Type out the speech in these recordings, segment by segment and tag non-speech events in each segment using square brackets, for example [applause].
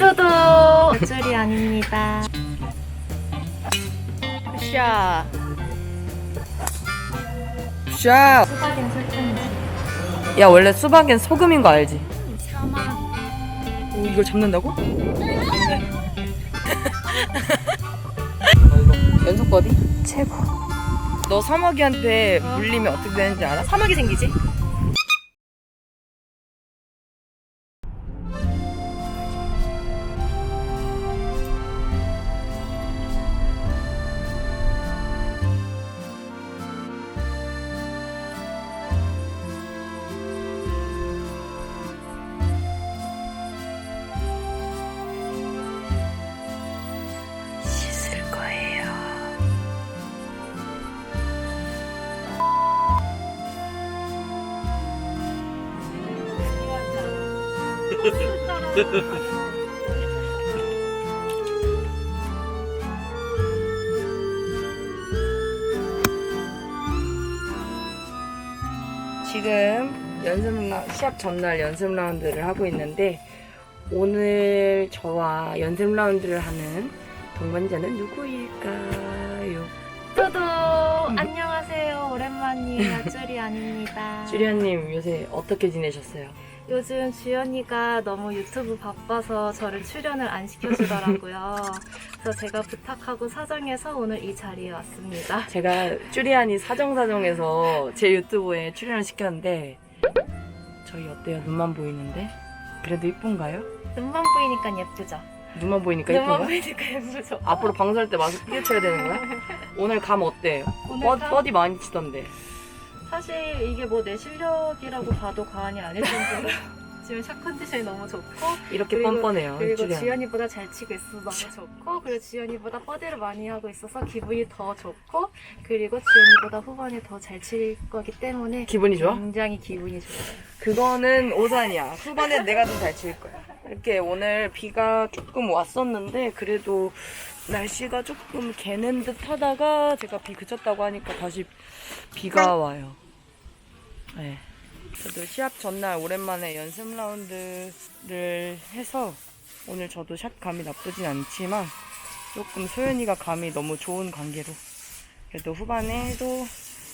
뚜두 줄이 아닙니다. 샤. 샤. 수박엔 설탕이지. 야 원래 수박엔 소금인 거 알지? 오, 이걸 잡는다고? [laughs] 연속 버디? 최고. 너 사마귀한테 물리면 어떻게 되는지 알아? 사막이 생기지? 지금 연습 라, 시합 전날 연습 라운드를 하고 있는데 오늘 저와 연습 라운드를 하는 동반자는 누구일까요? 뚜두 안녕하세요. 오랜만이에요. 쭈리 아닙니다. 주리안님 요새 어떻게 지내셨어요? 요즘 주연이가 너무 유튜브 바빠서 저를 출연을 안 시켜주더라고요. 그래서 제가 부탁하고 사정해서 오늘 이 자리에 왔습니다. 제가 쭈리안이 사정사정해서 제 유튜브에 출연을 시켰는데 저희 어때요? 눈만 보이는데? 그래도 이쁜가요? 눈만 보이니까 예쁘죠? 눈만 보이니까 눈만 이쁜가? 보이니까 예쁘죠? 앞으로 방송할 때 마스크 끼쳐야 되는 거야? 오늘 감 어때요? 오늘 버, 감- 버디 많이 치던데 사실 이게 뭐 내 실력이라고 봐도 과언이 아닐 정도로 [laughs] 지금 샷 컨디션이 너무 좋고 이렇게 그리고- 뻔뻔해요 그리고 지연이보다 잘 치고 있어서 너무 좋고 그리고 지연이보다 버디를 많이 하고 있어서 기분이 더 좋고 그리고 지연이보다 후반에 더 잘 칠 거기 때문에 기분이 좋아? 굉장히 기분이 좋아요. 그거는 오산이야. 후반에 내가 좀 잘 칠 거야. 이렇게 오늘 비가 조금 왔었는데 그래도 날씨가 조금 개는 듯 하다가 제가 비 그쳤다고 하니까 다시 비가 와요. 네. 저도 시합 전날 오랜만에 연습 라운드를 해서 오늘 저도 샷 감이 나쁘진 않지만 조금 소연이가 감이 너무 좋은 관계로 그래도 후반에도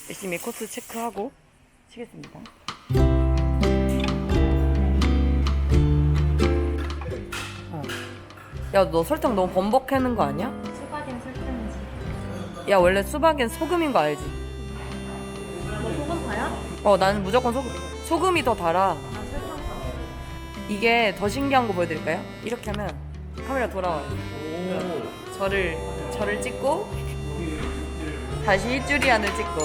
열심히 코스 체크하고 치겠습니다. 야, 너 설탕 너무 범벅해는 거 아니야? 수박엔 설탕이지. 야, 원래 수박엔 소금인 거 알지? 어, 나는 무조건 소금. 소금이 더 달아. 이게 더 신기한 거 보여드릴까요? 이렇게 하면 카메라 돌아와요. 저를, 저를 찍고, 다시 쭈리안을 찍고.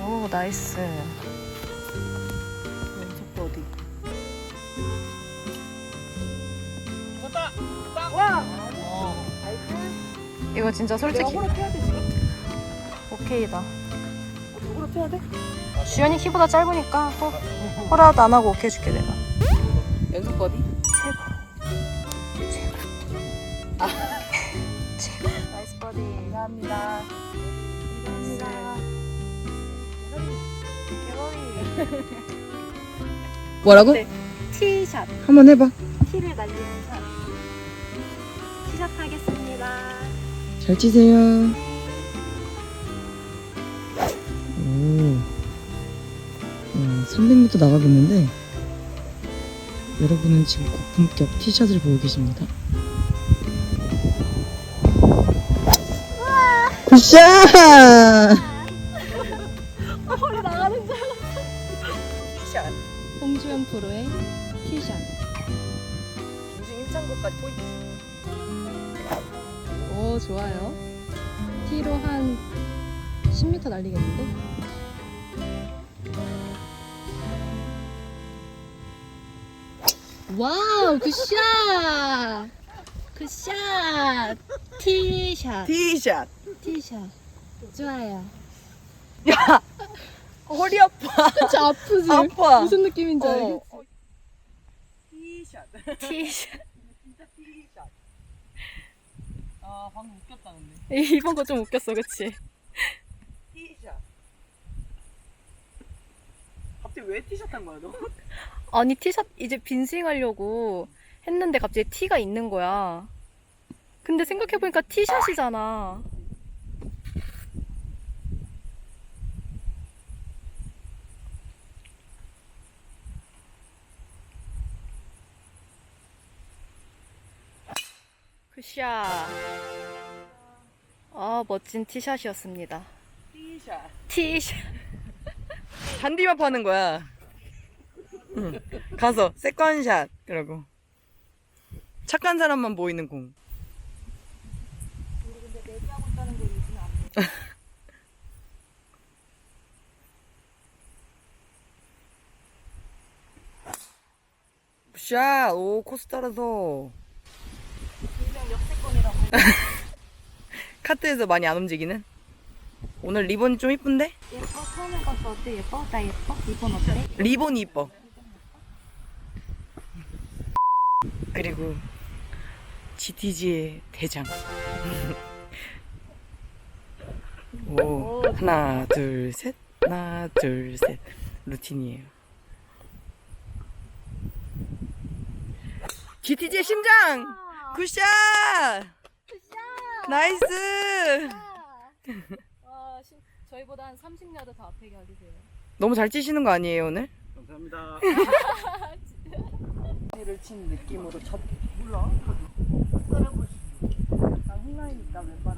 오, 나이스. 왼쪽 버디. 이거 진짜 솔직히 해야 돼, 지금? 오케이다. 해야 돼? 주연이 키보다 짧으니까 호, 호라도 안 하고 오케이 해줄게 내가. 연속 버디? 최고. 최고. 최고. [laughs] 나이스 버디. 감사합니다. 감사합니다. 개머리. 뭐라고? 네. 티샷. 한번 해봐. 티를 날리는 샷. 티샷 하겠습니다. 잘 치세요. 오. 어, 300m 나가겠는데 여러분은 지금 고품격 티샷을 보고 계십니다. 굿샷! 허리 나가는 줄 티샷. 홍주연 프로의 티샷. 인생 힘찬 것까지 포인트. 오 좋아요. 티로 한 10m 날리겠는데? 와우 굿샷! 굿샷! 티샷 티샷. 티샷 좋아요. 야! 허리 아파. [laughs] 진짜 아프지? 아파. 무슨 느낌인지 알겠지? 어. 티샷. 티샷 진짜 티샷. 아, 방금 웃겼다, 근데. 이번 거 좀 웃겼어 그치? 티샷. 갑자기 왜 티샷 한 거야, 너? 아니 티샷 이제 빈스윙 하려고 했는데 갑자기 티가 있는 거야. 근데 생각해보니까 티샷이잖아. 굿샷. 아, 멋진 티샷이었습니다. 티샷. 티샷. 잔디만 파는 거야. 응. 가서 세컨샷 그러고 착한 사람만 보이는 공. 샷! 오, 코스 따라서. [laughs] 카트에서 많이 안 움직이는? 오늘 리본이 좀 이쁜데? 예뻐? 처음에 봤어. 어때? 예뻐? 나 예뻐? 이번 어때? 리본이 이뻐. 그리고 GTG의 대장. [laughs] 오, 하나, 둘, 셋. 하나, 둘, 셋. 루틴이에요. GTG의 심장! 굿샷! 나이스! 저희보다 한 30야드 더 앞에 가주세요. 너무 잘 치시는 거 아니에요, 오늘? 감사합니다. [laughs] 를 친 느낌으로 첫 몰라 난 왼발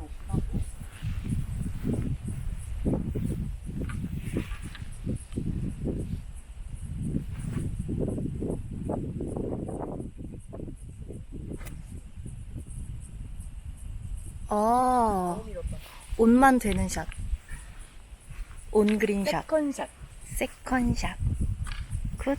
아, 온만 되는 샷. 온 그린 샷. 세컨샷 세컨 샷. 굿.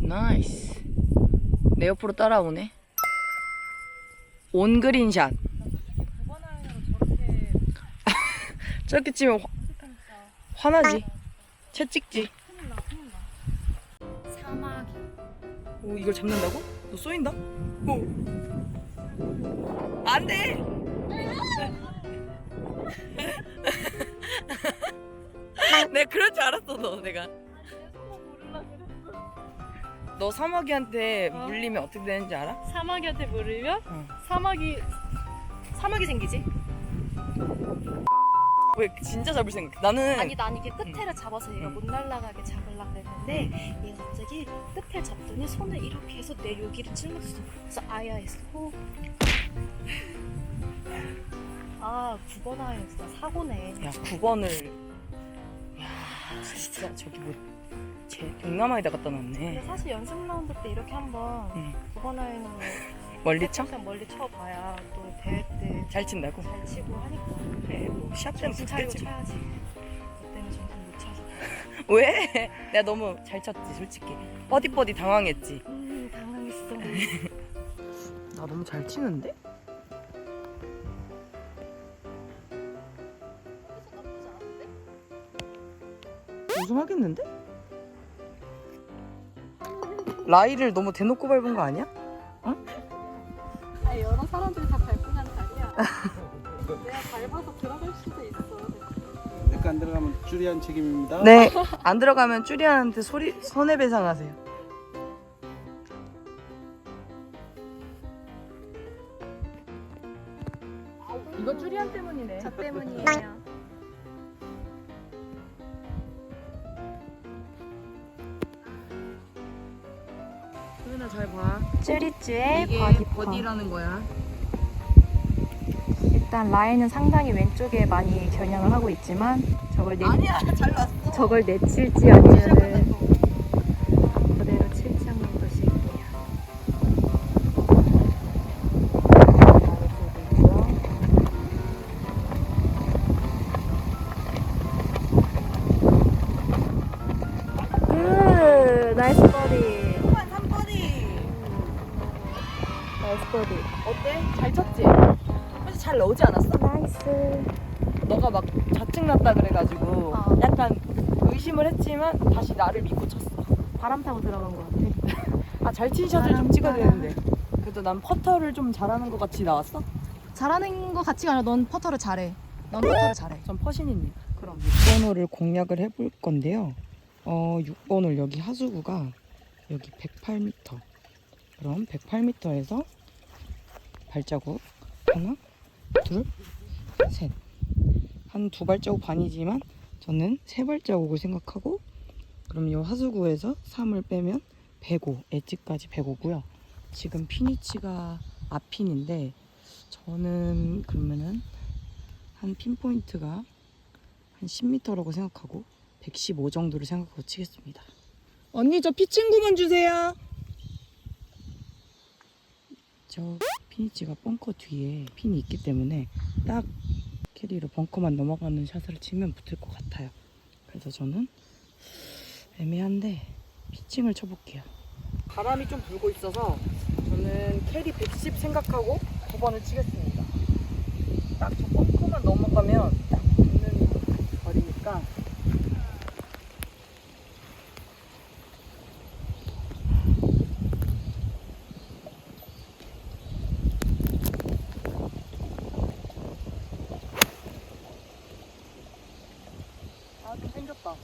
나이스 내 옆으로 따라오네 온그린샷 [laughs] 저렇게 치면 화, 화나지 채 찍지 사마귀. 오 이걸 잡는다고? 너 쏘인다? 오 안 돼 [laughs] 내가 그럴 줄 알았어 너 내가 너 사마귀한테 어? 물리면 어떻게 되는지 알아? 사마귀한테 물으면 어. 사마귀 사마귀 생기지? 왜 진짜 잡을 생각? 나는 아니 난 이게 끝에를 잡아서 얘가 응. 못 날아가게 잡으려고 했는데 얘가 갑자기 끝을 잡더니 손을 이렇게 해서 내 여기를 찔렀어. 그래서 아야 했어. 아 9번 아이는 진짜 사고네. 야 9번을 야 진짜 저기 뭐 제 동남아에다 갖다 근데 놨네 사실 연습 라운드 때 이렇게 한번 응. 9번 아이는 멀리 쳐? 멀리 쳐봐야 또 대회 때잘잘 친다고? 치고 하니까. 그래 뭐샷 때는 정신 차리고 붙겠지 쳐야지. 그때는 정신 못 차서. [laughs] 왜? 내가 너무 잘 쳤지 솔직히 버디버디 당황했지 음 당황했어. [laughs] 나 너무 잘 치는데? 우승하겠는데? 라이를 너무 대놓고 밟은 거 아니야? 아, 여러 사람들이 다 밟고 난 자리야. 내가 밟아서 들어갈 수도 있어. 내거 안 들어가면 주리한 책임입니다. 네, 안 들어가면 쭈리한테 소리 손해배상하세요. 이거 쭈리한 때문이네. 저 때문이에요. 쭈리쭈의 이게 바디퍼. 버디라는 거야. 일단 라인은 상당히 왼쪽에 많이 겨냥을 하고 있지만 저걸 내 아니야, 잘 났어. 저걸 내칠지 아니면 잘 친 샷을 좀 찍어야. 되는데. 그래도 그래도 난 퍼터를 좀 잘하는 것 같이 나왔어? 잘하는 것 같지가 않아. 넌 퍼터를 잘해. 넌 퍼터를 잘해. 전 퍼신입니다. 그럼 6번 홀을 공략을 해볼 건데요. 어, 6번 홀 여기 하수구가 여기 108m. 그럼 108m에서 발자국 하나, 둘, 셋. 한 두 발자국 반이지만 저는 세 발자국을 생각하고 그럼 이 하수구에서 3을 빼면 105, 엣지까지 105고요. 지금 피니치가 앞핀인데 저는 그러면은 한 핀포인트가 한 10m라고 생각하고 115 정도를 생각하고 치겠습니다. 언니 저 피칭구만 주세요. 저 피니치가 벙커 뒤에 핀이 있기 때문에 딱 캐리로 벙커만 넘어가는 샷을 치면 붙을 것 같아요. 그래서 저는 애매한데 피칭을 쳐볼게요. 바람이 좀 불고 있어서 저는 캐리 110 생각하고 9번을 치겠습니다. 딱저 벙커만 넘어가면 딱 붙는 거리니까 생겼다.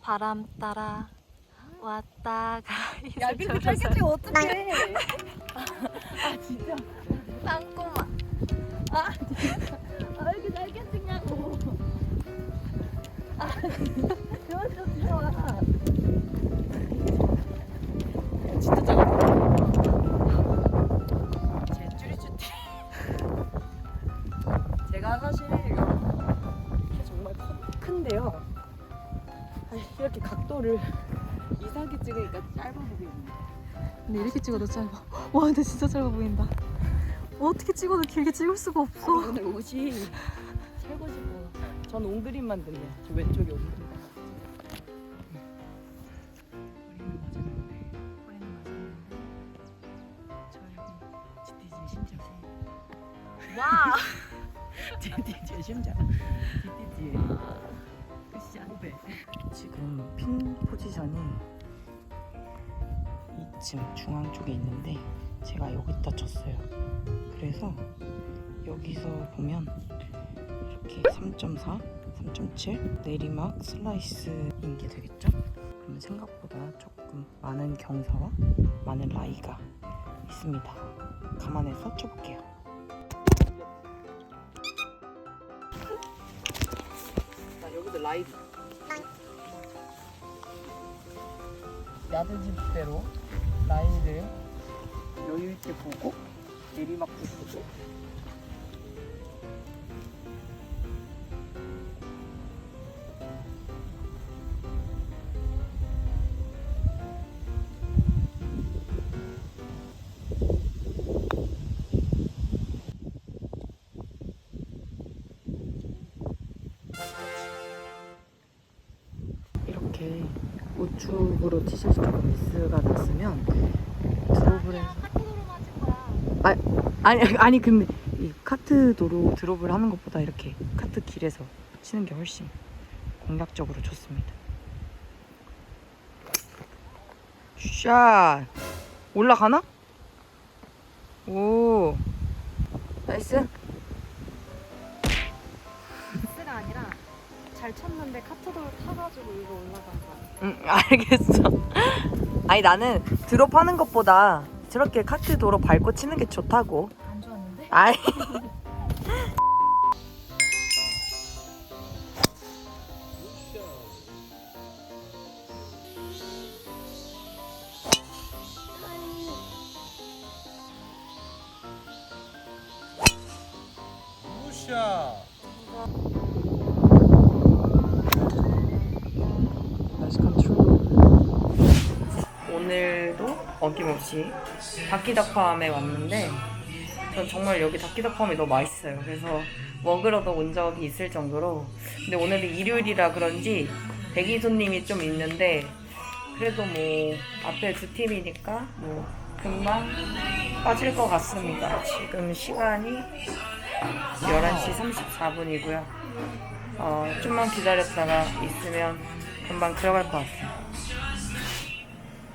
바람 따라 왔다가 야 근데 짧게 찍어 어떡해. 땅꼬마. [laughs] 진짜 근데 이렇게 찍어도 짧아. 와, 근데 진짜 짧아 보인다. 어떻게 찍어도 길게 찍을 수가 없어. 오늘 옷이 최고시고 전 옹그린만 듣네요. 저 왼쪽에 여기 GTG 심장 GTG 굿샷 500 지금 핀 포지션이 2층 중앙 쪽에 있는데 제가 여기다 쳤어요 그래서 여기서 보면 이렇게 3.4, 3.7 내리막 슬라이스인 게 되겠죠? 그러면 생각보다 조금 많은 경사와 많은 라이가 있습니다. 감안해서 쳐볼게요. 자, 여기도 라이. 야드집대로 라인을 여유 있게 보고 내리막도 보고 우측으로 티샷이 조금 미스가 났으면 드롭을 해서 아, 아니 아니 근데 이 카트 도로 드롭을 하는 것보다 이렇게 카트 길에서 치는 게 훨씬 공략적으로 좋습니다. 샷 올라가나? 오 나이스. 잘 쳤는데 카트도를 타가지고 이거 올라간 거야. 응, [laughs] 알겠어. 아니 나는 드롭 하는 것보다 저렇게 카트 도로 밟고 치는 게 좋다고. 안 좋았는데? 아이. 굿샷. 어김없이 다키다팜에 왔는데 전 정말 여기 다키다팜이 너무 맛있어요. 그래서 먹으러도 온 적이 있을 정도로 근데 오늘이 일요일이라 그런지 대기 손님이 좀 있는데 그래도 뭐 앞에 두 팀이니까 뭐 금방 빠질 것 같습니다. 지금 시간이 11시 34분이고요. 어, 좀만 기다렸다가 있으면 금방 들어갈 것 같아요.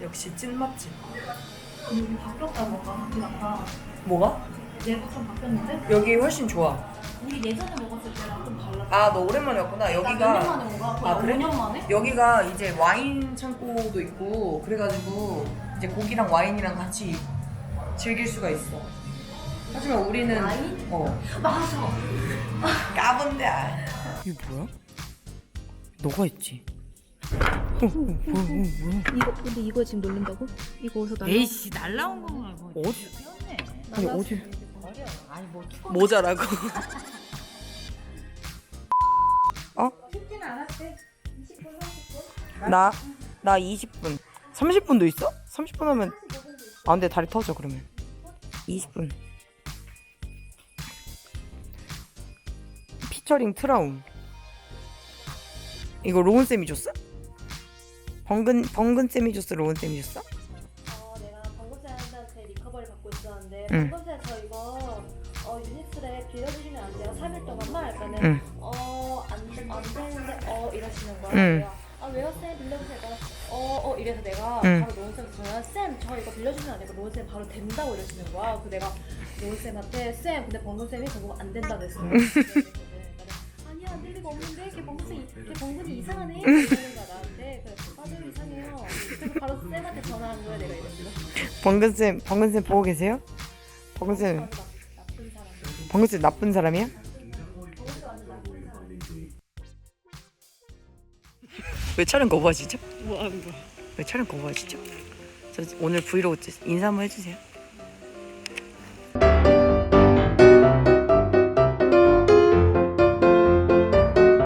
역시 찐 맛집. 여기 바뀌었다 뭔가 학교가 뭐가? 내가 좀 바뀌었는데? 여기 훨씬 좋아. 우리 예전에 먹었을 때랑 좀 달라 아, 너 오랜만에 왔구나. 나 여기가 몇년 만에 온 거야? 거의 아, 그래? 5년 만에? 여기가 이제 와인 창고도 있고 그래가지고 이제 고기랑 와인이랑 같이 즐길 수가 있어. 하지만 우리는 와인? 어 맞아 까본데. 이거 뭐야? 너가 있지. 이거 근데 이거 지금 놀린다고? 이거 어디서 날라? 에이씨 날라온 건가 뭐 어디? 아니 어디? 버려. 아니 뭐 투고 모자라고. 어? 쉽지는 않았대 20분 30분 나, 나 20분. 30분도 있어? 30분 하면. 아, 근데 다리 터져, 그러면. 20분. 피처링 트라움. 이거 로운 쌤이 줬어? 벙근, 벙근쌤이 줬어? 로운 쌤이 줬어? 어, 내가 방금쌤한테 리커버리 받고 있었는데 응. 방금쌤 저 이거 어, 유니스를 빌려주시면 안 돼요? 3일 동안만? 그러니까 응. 어, 안, 안 되는데 어 이러시는 거야 응. 내가, 아 왜요 쌤 빌려주세요 내가 어, 어 이래서 내가 응. 바로 노은쌤 전화 쌤저 이거 빌려주시면 안 되고 노은쌤 바로 된다고 이러시는 거야 그 내가 노은쌤한테 쌤 근데 방금쌤이 저거 안 된다 그랬어 아니야 안 될 리가 없는데 걔 방금쌤 걔 방금이 이상하네 [laughs] 이랬어 벙근쌤, 벙근쌤 보고 계세요? 사람 벙근쌤 나쁜 사람이야? 왜 촬영 거부하시죠? 뭐 하는 거? 왜 촬영 거부하시죠? 저 오늘 브이로그 찍- 인사 한번 해주세요.